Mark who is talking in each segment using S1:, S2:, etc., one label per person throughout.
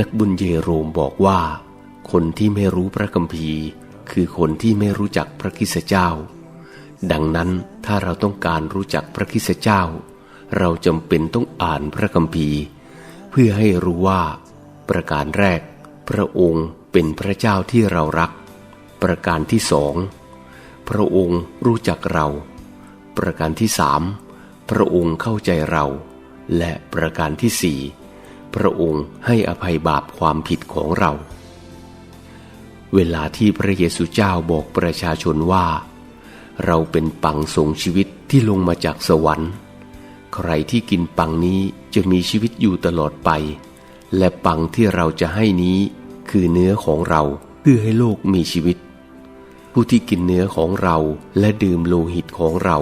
S1: นักบุญเยโรมบอกว่า คนที่ไม่รู้พระคัมภีร์ คือคนที่ไม่รู้จักพระคิสเจ้า ดังนั้นถ้าเราต้องการรู้จักพระคิสเจ้า เราจำเป็นต้องอ่านพระคัมภีร์ เพื่อให้รู้ว่า ประการแรก พระองค์เป็นพระเจ้าที่เรารัก ประการที่สองพระองค์รู้จักเรา ประการที่สามพระองค์เข้าใจเรา และประการที่สี่ พระองค์ให้อภัยบาปความผิดของเรา เวลาที่พระเยซูเจ้าบอกประชาชนว่า เราเป็นปังทรงชีวิตที่ลงมาจากสวรรค์ ใครที่กินปังนี้จะมีชีวิตอยู่ตลอดไป และปังที่เราจะให้นี้คือเนื้อของเราเพื่อให้โลกมีชีวิต ผู้ที่กินเนื้อของเราและดื่มโลหิตของเรา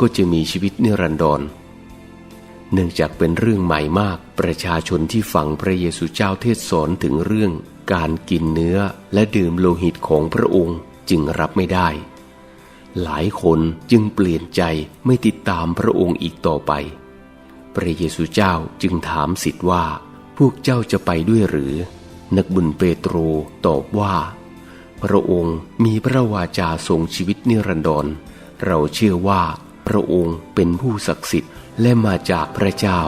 S1: ก็จะมีชีวิตนิรันดร เนื่องจากเป็นเรื่องใหม่มาก ประชาชนที่ฟังพระเยซูเจ้าเทศสอนถึงเรื่อง การกินเนื้อและดื่มโลหิตของพระองค์จึงรับไม่ได้ หลายคนจึงเปลี่ยนใจไม่ติดตามพระองค์อีกต่อไป พระเยซูเจ้าจึงถามสิทธิ์ว่า พวกเจ้าจะไปด้วยหรือ นักบุญเปโตรตอบว่า พระองค์มีพระวาจาทรงชีวิตนิรันดรเราเชื่อว่า ระองค์เป็นผู้ศักดิ์สิทธิ์และมาจากพระเจ้า